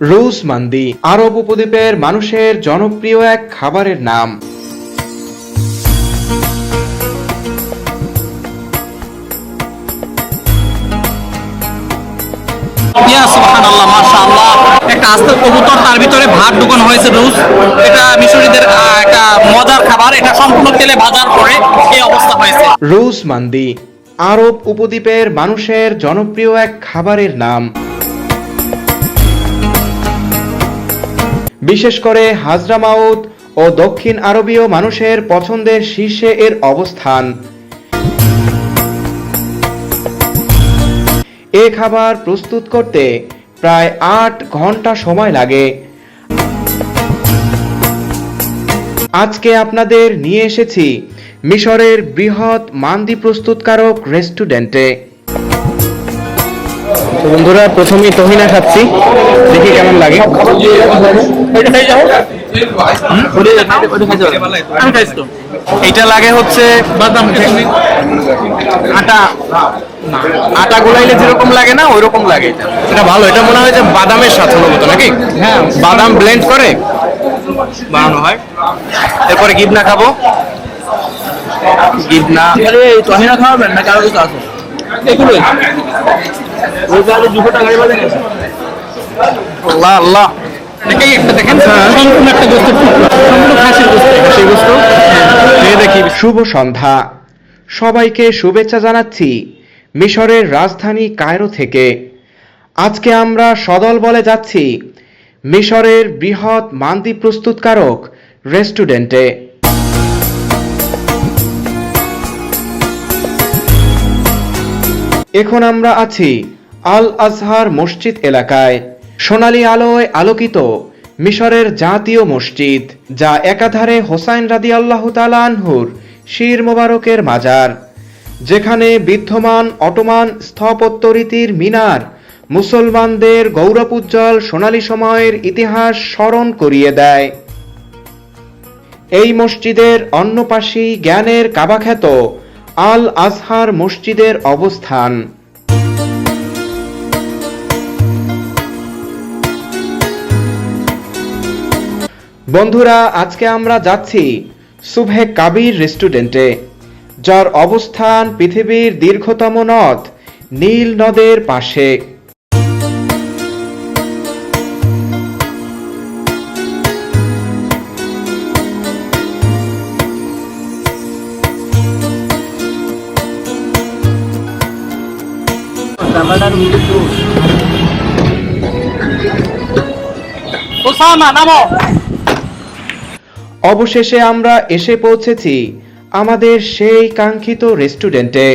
রুশ মান্দি আরব উপদ্বীপের মানুষের জনপ্রিয় এক খাবারের নাম। একটা আস্ত কবুতর তার ভিতরে ভাত ঢুকানো হয়েছে রুজ। এটা মিশরীদের একটা মজার খাবার। এটা সম্পূর্ণ তেলে ভাজার পরে এই অবস্থা হয়েছে। রুশ মান্দি আরব উপদ্বীপের মানুষের জনপ্রিয় এক খাবারের নাম। বিশেষ করে হাজরামাউত ও দক্ষিণ আরবীয় মানুষের পছন্দের শীর্ষে এর অবস্থান। এ খাবার প্রস্তুত করতে প্রায় আট ঘণ্টা সময় লাগে। আজকে আপনাদের নিয়ে এসেছি মিশরের বৃহৎ মান্দি প্রস্তুতকারক রেস্টুরেন্টে। তো বন্ধুরা প্রথমেই তহিনা খাচ্ছি। দেখি কেমন লাগে। এটা লাগে হচ্ছে বাদাম আটা। আটা গোলাইলে যেরকম লাগে না ওই রকম লাগে এটা। ভালো এটা মনে হয় যে বাদামের সাথে মতো নাকি? হ্যাঁ। বাদাম ব্লেন্ড করে? বানানো হয়। এরপরে গিবনা খাব। গিবনা। তহিনা খাওয়াবেন না? কারও কিছু আছে? এগুলোই। ওই গাড়ি দুশো টাকা বাদে গেছে আল্লাহ আল্লাহ। দেখেই একটা দেখেন সম্পূর্ণ একটা গোস্তের সম্পূর্ণ খাসির গোস্ত সেই বস্তু দেখি। শুভ সন্ধ্যা। সবাইকে শুভেচ্ছা জানাচ্ছি মিশরের রাজধানী কায়রো থেকে। আজকে আমরা সদল বলে যাচ্ছি মিশরের বৃহৎ মান্দি প্রস্তুতকারক রেস্টুরেন্টে। এখন আমরা আছি আল আজহার মসজিদ এলাকায়। সোনালী আলোয় আলোকিত মিশরের জাতীয় মসজিদ, যা একাধারে হোসাইন রাদি আল্লাহ আনহুর শির মোবারকের মাজার। যেখানে বিদ্যমান অটোমান স্থাপত্যরীতির মিনার মুসলমানদের গৌরবোজ্জ্বল সোনালী সময়ের ইতিহাস স্মরণ করিয়ে দেয়। এই মসজিদের অন্য পাশেই জ্ঞানের কাবাখ্যাত আল আজহার মসজিদের অবস্থান। বন্ধুরা, আজকে আমরা যাচ্ছি সুভে কাবির রেস্টুরেন্টে, যার অবস্থান পৃথিবীর দীর্ঘতম নদ, নীল নদের পাশে। ওসামা নামো। অবশেষে আমরা এসে পৌঁছেছি আমাদের সেই কাঙ্ক্ষিত রেস্টুরেন্টে।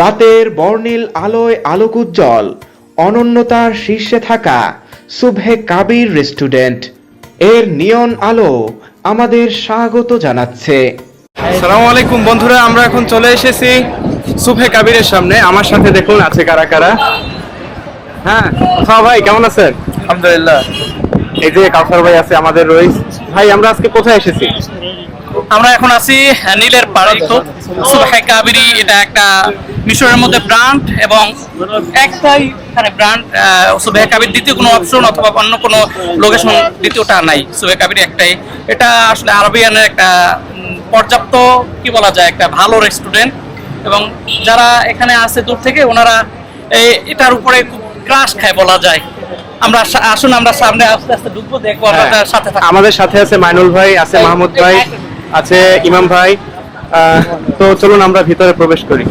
রাতের বর্ণিল আলোয় আলোকুজ্জ্বল অনন্যতার শীর্ষে থাকা সুভে কাবির রেস্টুরেন্ট। এর নিয়ন আলো আমাদের স্বাগত জানাচ্ছে। সালামু আলাইকুম বন্ধুরা আমরা এখন চলে এসেছি সুবহে কাবিরের সামনে। আমার সাথে দেখুন আছে কারা কারা? হ্যাঁ হ্যাঁ ভাই কেমন আছেন? আলহামদুলিল্লাহ। এই যে কাউসার ভাই আছে আমাদের রইস। ভাই আমরা আজকে কোথায় এসেছি? আমরা এখন আছি নীলের পাড়ে তো সুবহে কাবিরি এটা একটা মিশরের মধ্যে ব্র্যান্ড এবং একটাই এখানে ব্র্যান্ড সুবহে কাবির দ্বিতীয় কোনো অপশন অথবা অন্য কোনো লোকেশন দ্বিতীয়টা নাই। সুবহে কাবিরি একটাই। এটা আসলে আরবিয়ানের একটা পর্যাপ্ত কি বলা যায় একটা ভালো রেস্টুরেন্ট এবং যারা এখানে আসে দূর থেকে ওনারা এটার উপরে খুব ক্রাশ খায় বলা যায়। আমরা আসুন আমরা সামনে আস্তে আস্তে ঢুকবো দেখব আপনাদের সাথে আমাদের সাথে আছে মাইনুল ভাই আছে মাহমুদ ভাই আছে ইমাম ভাই। আহ, তো চলুন আমরা ভিতরে প্রবেশ করি।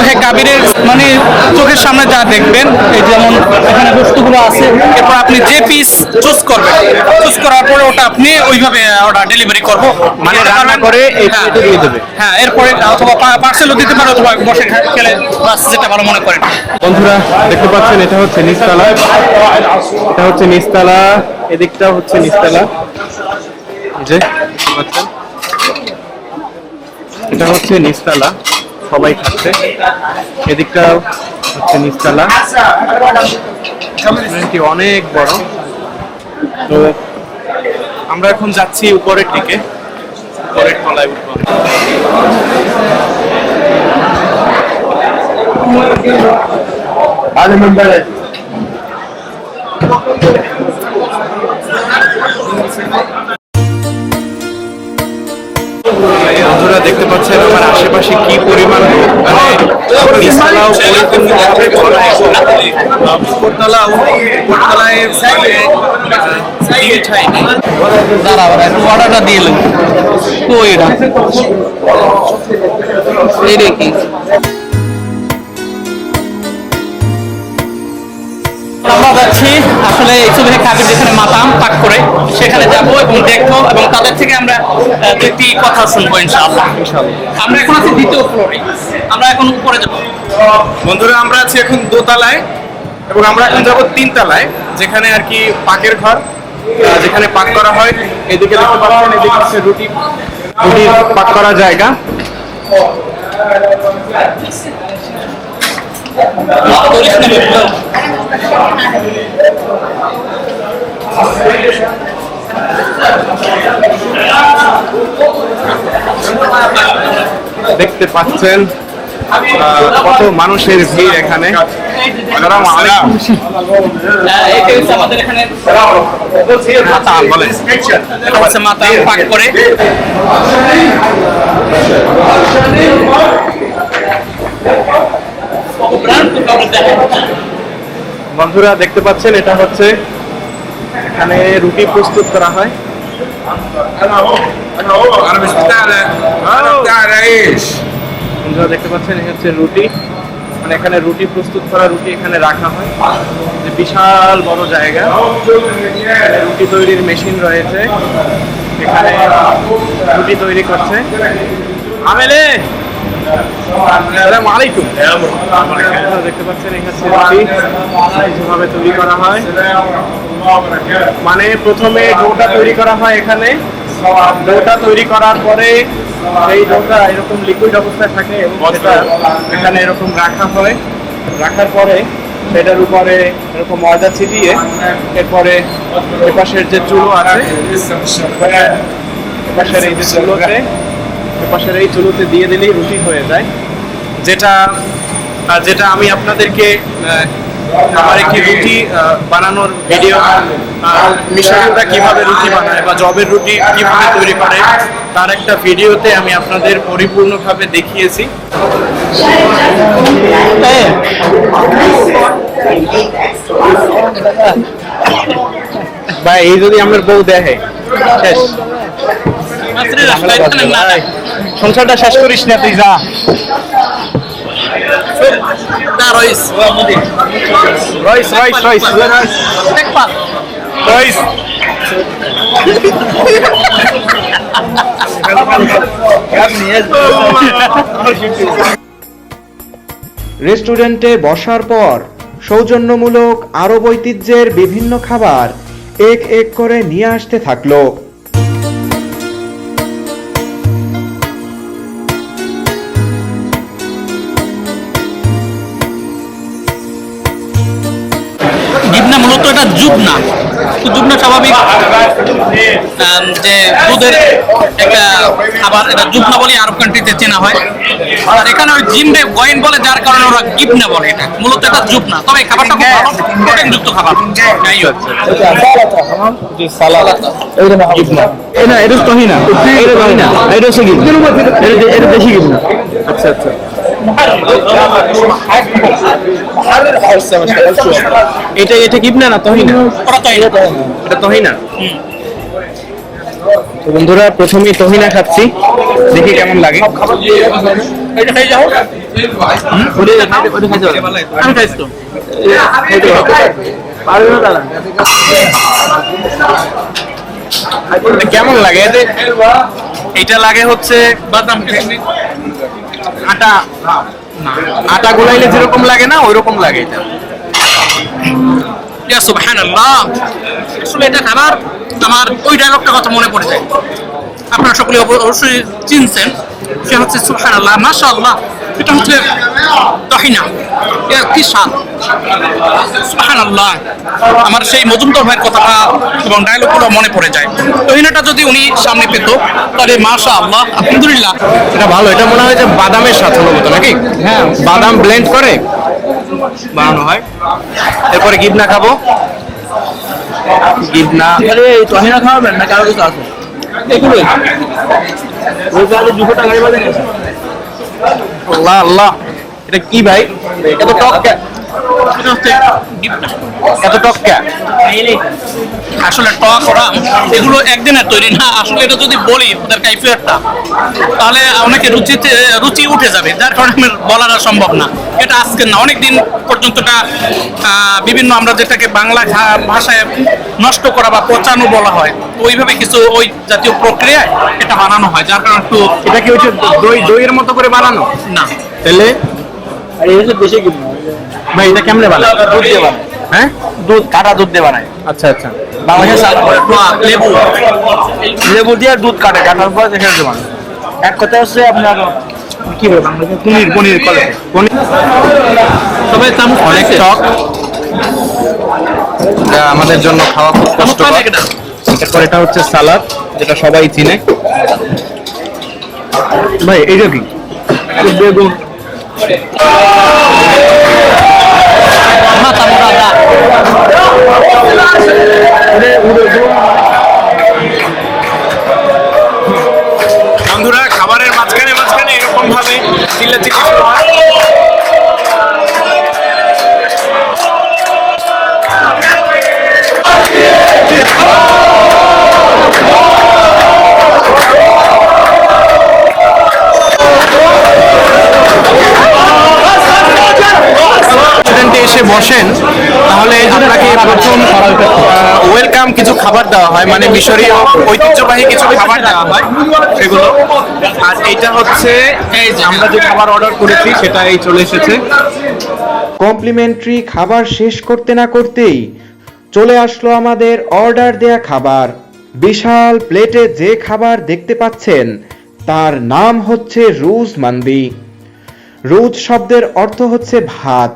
হচ্ছে কাবিরের মানে চোখের সামনে যা দেখবেন এই যেমন এখানে বস্তুগুলো আছে এরপর আপনি যে পিস চুজ করবেন চুজ করার পরে ওটা আপনি ওইভাবে ওটা ডেলিভারি করব। মানে রান্না করে হ্যাঁ, দিয়ে দেবে। হ্যাঁ এরপরে অথবা পার্সেলও দিতে পারে অথবা বসে খেলে বাস যেটা ভালো মনে করেন। বন্ধুরা দেখতে পাচ্ছেন এটা হচ্ছে নিচতলা। এটা হচ্ছে নিচতলা এদিকটা হচ্ছে নিচতলা। এই যে দেখতে পাচ্ছেন? এটা হচ্ছে নিচতলা। সবাই খাচ্ছে। এদিকটা হচ্ছে নিচতলা। অনেক বড়। তো আমরা এখন যাচ্ছি উপরের দিকে। উপরের তলায় উঠবো। দেখতে পাচ্ছেন আমার আশেপাশে কি পরিমাণ মানে দিয়ে ভরা আসলে এই ছবি কাবির যেখানে মাতাম পাক করে সেখানে যাব এবং দেখব এবং তাদের থেকে আমরা আহ, দু একটি কথা শুনব ইনশাআল্লাহ। আমরা এখন আছি দ্বিতীয় ফ্লোরে আমরা এখন উপরে যাব। বন্ধুরা আমরা আছি এখন দোতলায় এবং আমরা এখন যাব তিনতলায় যেখানে আর কি পাকের ঘর যেখানে পাক করা হয়। এদিকে দেখতে পাচ্ছেন এদিকে হচ্ছে রুটি রুটি পাক করা জায়গা। দেখতে পাচ্ছেন কত মানুষের ভিড় এখানে। মাতাম পাক করে। বন্ধুরা, দেখতে পাচ্ছেন, এটা হচ্ছে এখানে রুটি প্রস্তুত করা হয়। বন্ধুরা, দেখতে পাচ্ছেন হচ্ছে রুটি। মানে এখানে রুটি প্রস্তুত করা, রুটি এখানে রাখা হয়। যে বিশাল বড় জায়গা। রুটি তৈরির মেশিন রয়েছে। এখানে রুটি তৈরি করছে। আমেলে! আসসালামু আলাইকুম। বন্ধুরা দেখতে পাচ্ছেন এই যেভাবে তৈরি করা হয়। মানে প্রথমে ডোটা তৈরি করা হয় এখানে। ডোটা তৈরি করার পরে সেই ডোটা এরকম লিকুইড অবস্থায় থাকে এবং সেটা এখানে এরকম রাখা হয়। রাখার পরে সেটার উপরে এরকম ময়দা ছিটিয়ে এরপরে এপাশের যে চুলো আছে এপাশের এই যে চুলোতে এপাশের এই চুলোতে দিয়ে দিলেই রুটি হয়ে যায়। যেটা যেটা আমি আপনাদেরকে আমার একটি রুটি বানানোর ভিডিও মিশরীয়রা কীভাবে রুটি বানায় বা জবের রুটি কীভাবে তৈরি করে, তার একটা ভিডিওতে আমি আপনাদের পরিপূর্ণভাবে দেখিয়েছি। ভাই, এই যদি আমার বউ দেখে, শেষ। সংসারটা শেষ করিস না তুই যা। রইস। রইস রইস রইস রইস। রেস্টুরেন্টে বসার পর সৌজন্যমূলক আরব ঐতিহ্যের বিভিন্ন খাবার এক এক করে নিয়ে আসতে থাকল। গিবনা এটা জুবনা জুবনা স্বাভাবিক যে দুধের একটা খাবার, এটা জুবনা বলে আরব কান্ট্রিতে চেনা হয়। আর এখানে ওই জিমবে গয়েন বলে, যার কারণে ওরা গিবনা বলে এটা। মূলত এটা জুবনা তবে খাবারটা খুব ভালো প্রোটিনযুক্ত খাবার। যাই হোক। না। এটা তহিনা এটা তহিনা এটা হচ্ছে কি এটা এটা বেশি কি আচ্ছা। আচ্ছা এটা এটা কিবনা না তহিনা? এটা তহিনা। তো বন্ধুরা, প্রথমেই তহিনা খাচ্ছি। দেখি কেমন লাগে। এটা খাই কেমন লাগে এটা লাগে হচ্ছে বাদাম আটা আটা গুলাইলে যেরকম লাগে না ওই রকম লাগে এটা। আসলে এটা আমার ওই কথা মনে পড়ে যায়। আপনারা সকলে অব- অবশ্যই চিনছেন, সে হচ্ছে সুহান আল্লাহ মাসা আল্লাহ এটা হচ্ছে তহিনা। কি স্বাদ সুবহানাল্লাহ। আমার সেই মজুমদার ভাইয়ের কথাটা এবং ডায়লগগুলো মনে পড়ে যায়। তহিনাটা যদি উনি সামনে পেত তাহলে মাশা আল্লাহ আলহামদুলিল্লাহ। এটা ভালো এটা মনে হয় যে বাদামের সাথে মতো নাকি? হ্যাঁ। বাদাম ব্লেন্ড করে? বানানো হয়। এরপরে গিবনা খাব। গিবনা তহিনা খাওয়াবেন না কারও কিছু আছে? এগুলোই। ওই তাহলে দুশো টাকা আল্লাহ আল্লাহ। এটা কি ভাই? এত টক এটা হচ্ছে এত টক আসলে টক ওরা এগুলো একদিনের তৈরি না। আসলে এটা যদি বলি ওদের কাইফিয়ারটা তাহলে অনেকে রুচিতে রুচি উঠে যাবে। যার কারণে বলাটা সম্ভব না। এটা আজকে না অনেক দিন পর্যন্তটা বিভিন্ন আমরা যেটাকে বাংলা ভাষায় নষ্ট করা বা পচানো বলা হয় ওইভাবে কিছু ওই জাতীয় প্রক্রিয়ায় এটা বানানো হয়। যার কারণে একটু এটা কি হচ্ছে দই দইয়ের মতো করে বানানো? না। তাহলে আর এই হচ্ছে দেশে কিনে ভাই এটা কেমনে বানায়? দুধ দিয়ে বানায়। হ্যাঁ? দুধ কাটা দুধ দিয়ে বানায়। আচ্ছা আচ্ছা। লেবু। লেবু দিয়ে দুধ কাটে কাটার পর এক কথা হচ্ছে আপনার কি বাংলাদেশে? পনির পনির করে পনির তবে অনেক? টক আমাদের জন্য খাওয়া খুব কষ্টকর। এরপর এটা হচ্ছে সালাদ যেটা সবাই চিনে। ভাই এইটা কি? বেগুন। বন্ধুরা খাবারের মাঝখানে মাঝখানে এরকম ভাবে চিল্লাচিল্লি বসেন, তাহলে আপনাকে প্রথম ওয়েলকাম কিছু খাবার দেওয়া হয়। মানে মিশরীয় ঐতিহ্যবাহী কিছু খাবার দেওয়া হয় সেগুলো আর এটা হচ্ছে, এই যে আমরা যে খাবার অর্ডার করেছি, সেটা এই চলে এসেছে। কমপ্লিমেন্টারি খাবার শেষ করতে না করতেই চলে আসলো আমাদের অর্ডার দেয়া খাবার। বিশাল প্লেটে যে খাবার দেখতে পাচ্ছেন, তার নাম হচ্ছে রুজ মান্দি রুজ শব্দের অর্থ হচ্ছে ভাত।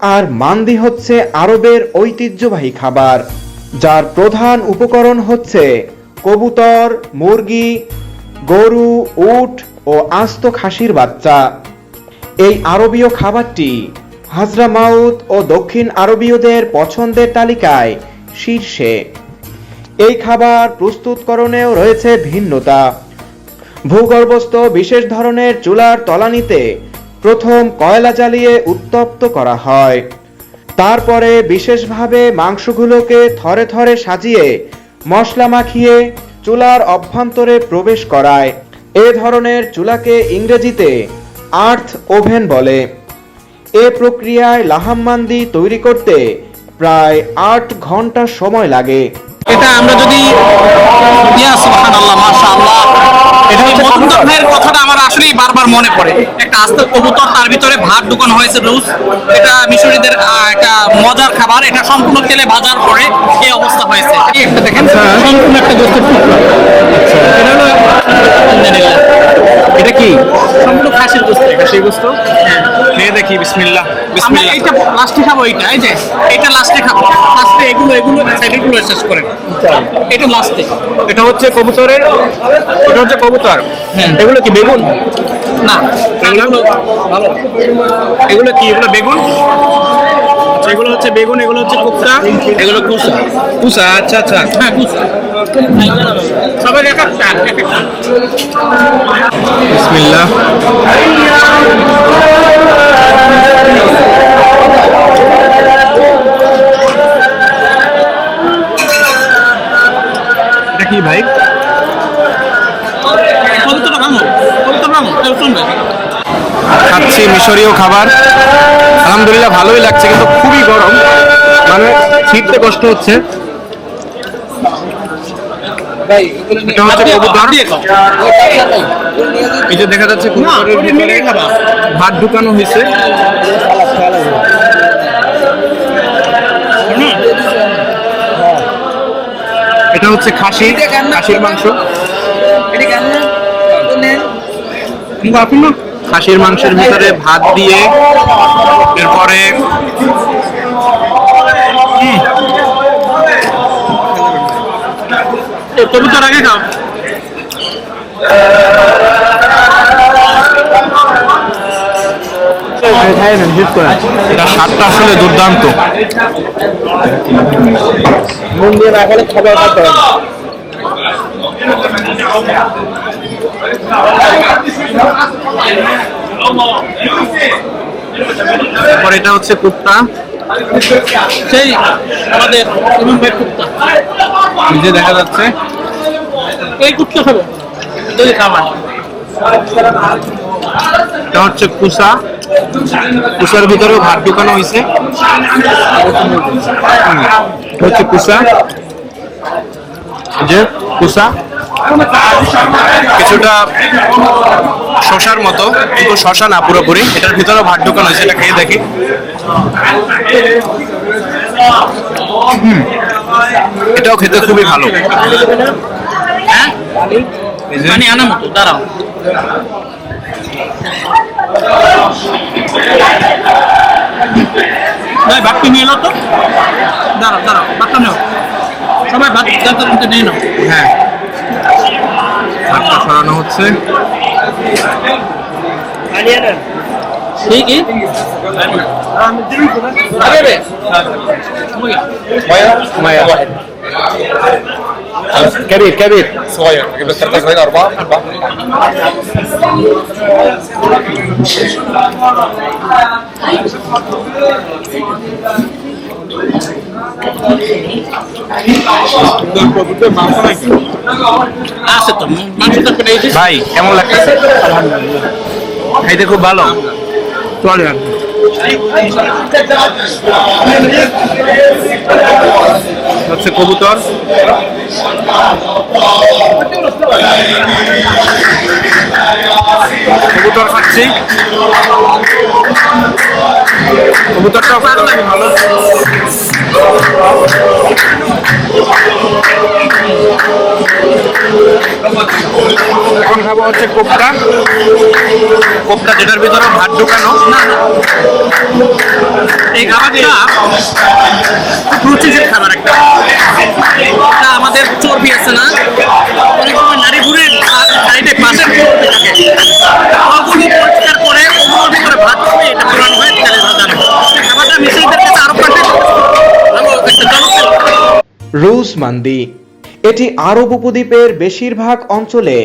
আর মান্দি হচ্ছে আরবের ঐতিহ্যবাহী খাবার, যার প্রধান উপকরণ হচ্ছে কবুতর, মুরগি, গরু, উট ও আস্ত খাসির বাচ্চা। এই আরবীয় খাবারটি হাজরা মাউত ও দক্ষিণ আরবীয়দের পছন্দের তালিকায় শীর্ষে। এই খাবার প্রস্তুতকরণেও রয়েছে ভিন্নতা। ভূগর্ভস্থ বিশেষ ধরনের চুলার তলানিতে প্রথম কয়লা জ্বালিয়ে উত্তপ্ত করা হয়। তারপরে বিশেষভাবে মাংসগুলোকে থরে থরে সাজিয়ে মশলা মাখিয়ে চুলার অভ্যন্তরে প্রবেশ করায়। এ ধরনের চুলাকে ইংরেজিতে আর্থ ওভেন বলে। এ প্রক্রিয়ায় লাহাম্মান্দি তৈরি করতে প্রায় আট ঘণ্টা সময় লাগে। এটা আমরা যদি ইয়া সুবহানাল্লাহ মাশাআল্লাহ। এটা হচ্ছে মজুমদার ভাইয়ের কথাটা আমার আসলেই বারবার মনে পড়ে। একটা আস্ত কবুতর তার ভিতরে ভাত ঢুকানো হয়েছে এটা মিশরীদের একটা মজার খাবার। এটা সম্পূর্ণ তেলে এই অবস্থা হয়েছে। একটা দেখেন। সম্পূর্ণ একটা গোস্তের টুকরো। এটা কি? সম্পূর্ণ খাসির গোস্ত খেয়ে দেখি বিসমিল্লাহ বিসমিল্লাহ। এটা লাস্টে খাব এইটা এই যে এটা লাস্টে খাব। লাস্টে এগুলো এগুলো সাইডেগুলো শেষ করে এটা লাস্টে এটা হচ্ছে কবুতরের এটা হচ্ছে কবুতর। এগুলো কি বেগুন? না এগুলো ভালো এগুলো কি এগুলো বেগুন? আচ্ছা, এগুলো হচ্ছে বেগুন এগুলো হচ্ছে কুপ্তা। এগুলো কুসা। কুসা আচ্ছা আচ্ছা। হ্যাঁ বুঝছি সবাই এক একটা বিসমিল্লাহ। এটা কি ভাই? খাচ্ছি মিশরীয় খাবার। আলহামদুলিল্লাহ ভালোই লাগছে, কিন্তু খুবই গরম। মানে ছিটতে কষ্ট হচ্ছে। এটা হচ্ছে কবুতর এই যে দেখা যাচ্ছে কবুতরের ভিতরে ভাত ঢুকানো হয়েছে। এটা হচ্ছে খাসি খাসির মাংস। খাসির মাংসের ভিতরে ভাত দিয়ে এরপরে কবুতর আগে খাও। স্বাদটা আসলে দুর্দান্ত। মন দিয়ে না খেলে খাবার খাতে হবে এরপর এটা হচ্ছে কুপ্তা সেই আমাদের কুত্তা। নিজে দেখা যাচ্ছে এই কুত্তা খাব। যদি খাবার এটা হচ্ছে কুসা কুসার ভিতরেও ভাত ঢুকানো হয়েছে। এটা হচ্ছে কুসা যে কুসা কিছুটা শশার মতো কিন্তু শশা না পুরোপুরি। এটার ভিতরেও ভাত ঢুকানো হয়েছে এটা খেয়ে দেখি। এটাও খেতে খুবই ভালো। হ্যাঁ? মানে আনা মতো দাঁড়াও। ভাই ভাতটি নিয়ে এলো তো। দাঁড়াও দাঁড়াও ভাতটা নেও। সবাই ভাত যাতে নিয়ে নাও। হ্যাঁ। ভাতটা সরানো হচ্ছে। ঠিকই আরে রে كبير كبير صغير اجيب لك ثلاثه صغيرين اربعه اربعه আছে তো মাংস তরকারি এই যে ভাই কেমন লাগতেছে খাইতে খুব ভালো চলে আর হচ্ছে কবুতর। কবুতর খাচ্ছি। কবুতরটাও ভালো। এখন খাব হচ্ছে কোপটা কোপটা যেটার ভিতরে ভাত ঢুকানো। এই খাবারটা রুচিজের খাবার একটা। আমাদের চর্বি আছে না? রুশ মান্দি। এটি আরব উপদ্বীপের বেশিরভাগ অঞ্চলে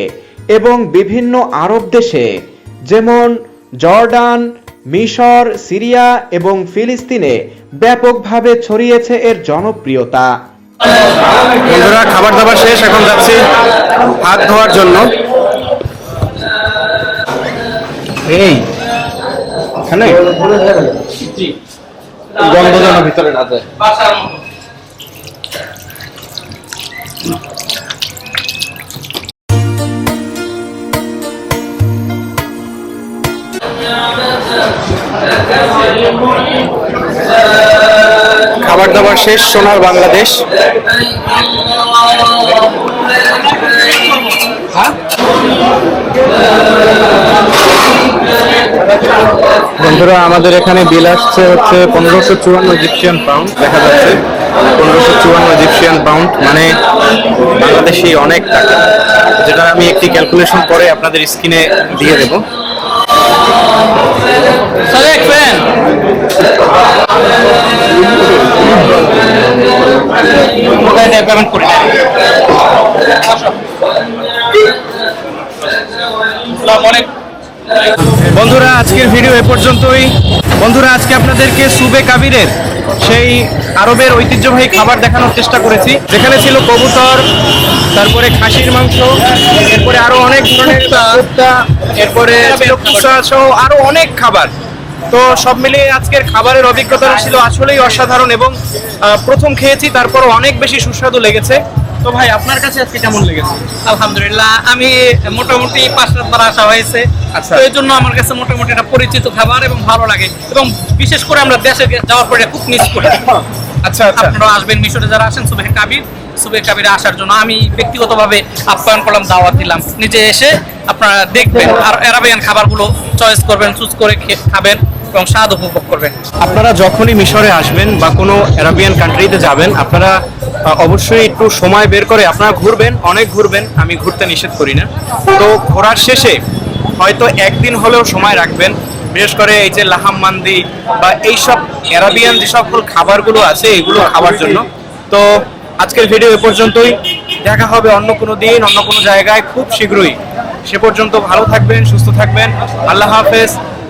এবং বিভিন্ন আরব দেশে যেমন জর্ডান মিশর সিরিয়া এবং ফিলিস্তিনে ব্যাপকভাবে ছড়িয়েছে এর জনপ্রিয়তা। বন্ধুরা খাবার দাবার শেষ এখন যাচ্ছি হাত ধোয়ার জন্য। এই এখানে? গন্ধ যেন ভিতরে না যায়। খাবার দাবার শেষ, সোনার বাংলাদেশ। বন্ধুরা, আমাদের এখানে বিল আসছে হচ্ছে পনেরোশো চুয়ান্ন ইজিপশিয়ান পাউন্ড, দেখা যাচ্ছে। পনেরোশো চুয়ান্ন ইজিপশিয়ান পাউন্ড মানে বাংলাদেশি অনেক টাকা। যেটা আমি একটি ক্যালকুলেশন করে আপনাদের স্ক্রিনে দিয়ে দেবো। সাদেক ফ্যান পেমেন্ট করে বন্ধুরা আজকের ভিডিও এ পর্যন্তই। বন্ধুরা আজকে আপনাদেরকে সুবে কাবিরের সেই আরবের ঐতিহ্যবাহী খাবার দেখানোর চেষ্টা করেছি। যেখানে ছিল কবুতর তারপরে খাসির মাংস এরপরে আরও অনেক ধরনের এরপরে আরও অনেক খাবার। তো সব মিলিয়ে আজকের খাবারের অভিজ্ঞতাটা ছিল আসলেই অসাধারণ এবং প্রথম খেয়েছি তারপর অনেক বেশি সুস্বাদু লেগেছে। তো ভাই আপনার কাছে আজকে কেমন লেগেছে? আলহামদুলিল্লাহ আমি মোটামুটি পাঁচ রাতবার আসা হয়েছে। আচ্ছা। তো এই জন্য আমার কাছে মোটামুটি একটা পরিচিত খাবার এবং ভালো লাগে। এবং বিশেষ করে আমরা দেশে যাওয়ার পরে খুব মিস করি। আচ্ছা আচ্ছা। আপনারা আসবেন মিশরে যারা আসেন সুবেহ কাবির। সুবেহ কাবিরে আসার জন্য আমি ব্যক্তিগতভাবে আপ্যায়ন করলাম দাওয়াত দিলাম। নিজে এসে আপনারা দেখবেন আর অ্যারাবিয়ান খাবারগুলো চয়েস করবেন চুজ করে খাবেন। এবং স্বাদ উপভোগ করবেন। আপনারা যখনই মিশরে আসবেন বা কোনো অ্যারাবিয়ান কান্ট্রিতে যাবেন, আপনারা অবশ্যই একটু সময় বের করে আপনারা ঘুরবেন, অনেক ঘুরবেন, আমি ঘুরতে নিষেধ করি না। তো ঘোরার শেষে হয়তো একদিন হলেও সময় রাখবেন, বিশেষ করে এই যে লাহাম মান্দি বা এইসব অ্যারাবিয়ান যে সকল খাবারগুলো আছে, এগুলো খাওয়ার জন্য। তো আজকের ভিডিও এ পর্যন্তই। দেখা হবে অন্য কোনো দিন, অন্য কোনো জায়গায়। খুব শীঘ্রই। সে পর্যন্ত ভালো থাকবেন, সুস্থ থাকবেন। আল্লাহ হাফেজ।